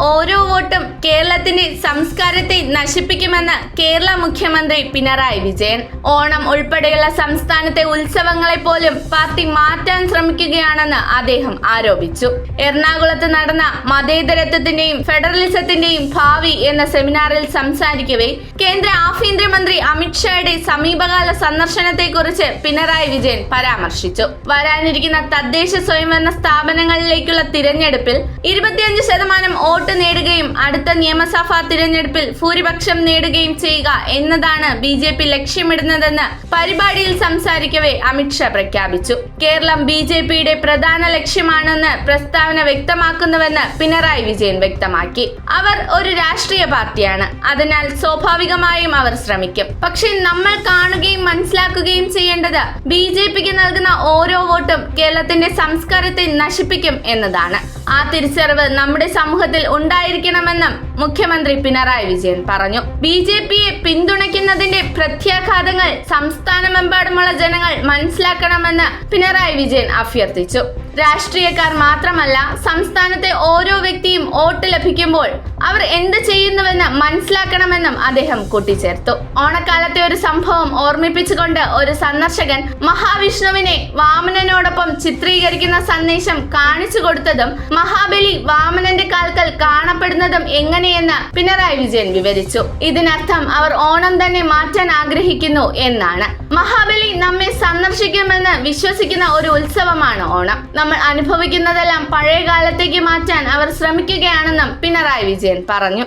ഓരോ വോട്ടും കേരളത്തിന്റെ സംസ്കാരത്തെ നശിപ്പിക്കുമെന്ന് കേരള മുഖ്യമന്ത്രി പിണറായി വിജയൻ. ഓണം ഉൾപ്പെടെയുള്ള സംസ്ഥാനത്തെ ഉത്സവങ്ങളെ പോലും പാർട്ടി മാറ്റാൻ ശ്രമിക്കുകയാണെന്ന് അദ്ദേഹം ആരോപിച്ചു. എറണാകുളത്ത് നടന്ന മതേതരത്വത്തിന്റെയും ഫെഡറലിസത്തിന്റെയും ഭാവി എന്ന സെമിനാറിൽ സംസാരിക്കവേ കേന്ദ്ര ആഭ്യന്തരമന്ത്രി അമിത്ഷായുടെ സമീപകാല സന്ദർശനത്തെക്കുറിച്ച് പിണറായി വിജയൻ പരാമർശിച്ചു. വരാനിരിക്കുന്ന തദ്ദേശ സ്വയംഭരണ സ്ഥാപനങ്ങളിലേക്കുള്ള തിരഞ്ഞെടുപ്പിൽ ഇരുപത്തിയഞ്ച് ശതമാനം വോട്ട് നേടുകയും അടുത്ത നിയമസഭാ തിരഞ്ഞെടുപ്പിൽ ഭൂരിപക്ഷം നേടുകയും ചെയ്യുക എന്നതാണ് ബി ജെ പി ലക്ഷ്യമിടുന്നതെന്ന് പരിപാടിയിൽ സംസാരിക്കവേ അമിത്ഷാ പ്രഖ്യാപിച്ചു. കേരളം ബി ജെ പിയുടെ പ്രധാന ലക്ഷ്യമാണെന്ന് പ്രസ്താവന വ്യക്തമാക്കുന്നുവെന്ന് പിണറായി വിജയൻ വ്യക്തമാക്കി. അവർ ഒരു രാഷ്ട്രീയ പാർട്ടിയാണ്. അതിനാൽ സ്വാഭാവികമായും അവർ ശ്രമിക്കും. പക്ഷേ നമ്മൾ കാണുകയും മനസ്സിലാക്കുകയും ചെയ്യേണ്ടത്. ബി ജെ പിക്ക് നൽകുന്ന ഓരോ വോട്ടും കേരളത്തിന്റെ സംസ്കാരത്തെ നശിപ്പിക്കും എന്നതാണ്. ആ തിരിച്ചറിവ് നമ്മുടെ സമൂഹത്തിൽ ഉണ്ടായിരിക്കണമെന്നും മുഖ്യമന്ത്രി പിണറായി വിജയൻ പറഞ്ഞു. ബി ജെ പിയെ പിന്തുണയ്ക്കുന്നതിന്റെ പ്രത്യാഘാതങ്ങൾ സംസ്ഥാനമെമ്പാടുമുള്ള ജനങ്ങൾ മനസ്സിലാക്കണമെന്ന് പിണറായി വിജയൻ അഭ്യർത്ഥിച്ചു. രാഷ്ട്രീയക്കാർ മാത്രമല്ല സംസ്ഥാനത്തെ ഓരോ വ്യക്തിയും വോട്ട് ലഭിക്കുമ്പോൾ അവർ എന്ത് ചെയ്യുന്നുവെന്ന് മനസ്സിലാക്കണമെന്നും അദ്ദേഹം കൂട്ടിച്ചേർത്തു. ഓണക്കാലത്തെ ഒരു സംഭവം ഓർമ്മിപ്പിച്ചുകൊണ്ട് ഒരു സന്ദർശകൻ മഹാവിഷ്ണുവിനെ വാമനനോടൊപ്പം ചിത്രീകരിക്കുന്ന സന്ദേശം കാണിച്ചു കൊടുത്തതും മഹാബലി വാമനന്റെ കാൽക്കൽ കാണപ്പെടുന്നതും എങ്ങനെയെന്ന് പിണറായി വിജയൻ വിവരിച്ചു. ഇതിനർത്ഥം അവർ ഓണം തന്നെ മാറ്റാൻ ആഗ്രഹിക്കുന്നു എന്നാണ്. മഹാബലി നമ്മെ സന്ദർശിക്കുമെന്ന് വിശ്വസിക്കുന്ന ഒരു ഉത്സവമാണ് ഓണം. നമ്മൾ അനുഭവിക്കുന്നതെല്ലാം പഴയ കാലത്തേക്ക് മാറ്റാൻ അവർ ശ്രമിക്കുകയാണെന്നും പിണറായി വിജയൻ പറഞ്ഞു.